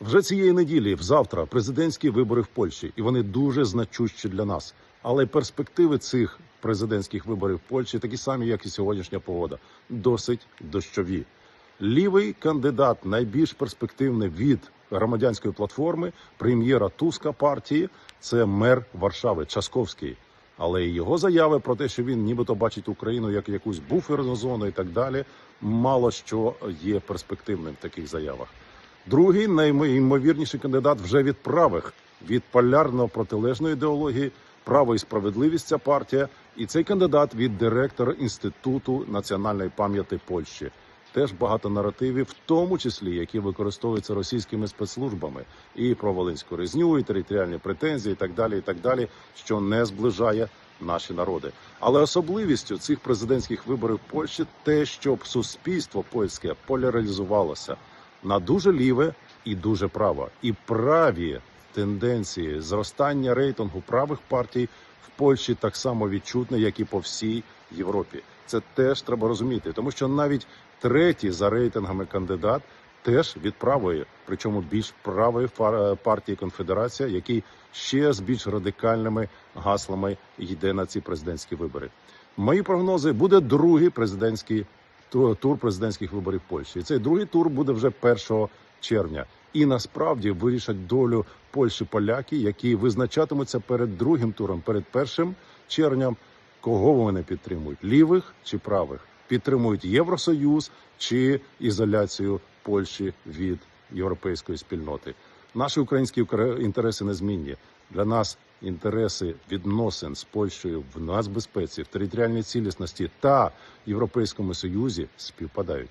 Вже цієї неділі, завтра, президентські вибори в Польщі, і вони дуже значущі для нас. Але перспективи цих президентських виборів в Польщі такі самі, як і сьогоднішня погода, досить дощові. Лівий кандидат найбільш перспективний від громадянської платформи прем'єра Туска партії це мер Варшави Часковський. Але його заяви про те, що він нібито бачить Україну як якусь буферну зону і так далі, мало що є перспективним в таких заявах. Другий найімовірніший кандидат вже від правих від полярно протилежної ідеології. Право і справедливість ця партія, і цей кандидат від директора інституту національної пам'яті Польщі. Теж багато наративів, в тому числі які використовуються російськими спецслужбами, і про волинську резню, і територіальні претензії, і так далі, і так далі, що не зближає наші народи. Але особливістю цих президентських виборів в Польщі те, щоб суспільство польське поляризувалося на дуже ліве і дуже праве. І праві тенденції зростання рейтингу правих партій в Польщі так само відчутне, як і по всій Європі. Це теж треба розуміти, тому що навіть третій за рейтингами кандидат теж від правої, причому більш правої партії конфедерація, який ще з більш радикальними гаслами йде на ці президентські вибори. Мої прогнози буде другий президентський тур президентських виборів Польщі. І цей другий тур буде вже 1 червня. І насправді вирішать долю Польщі поляки, які визначатимуться перед другим туром, перед першим червням, кого вони підтримують лівих чи правих, підтримують Євросоюз чи ізоляцію Польщі від європейської спільноти. Наші українські укр- інтереси незмінні. Для нас інтереси відносин з Польщею в нацбезпеці, в територіальній цілісності та Європейському Союзі співпадають.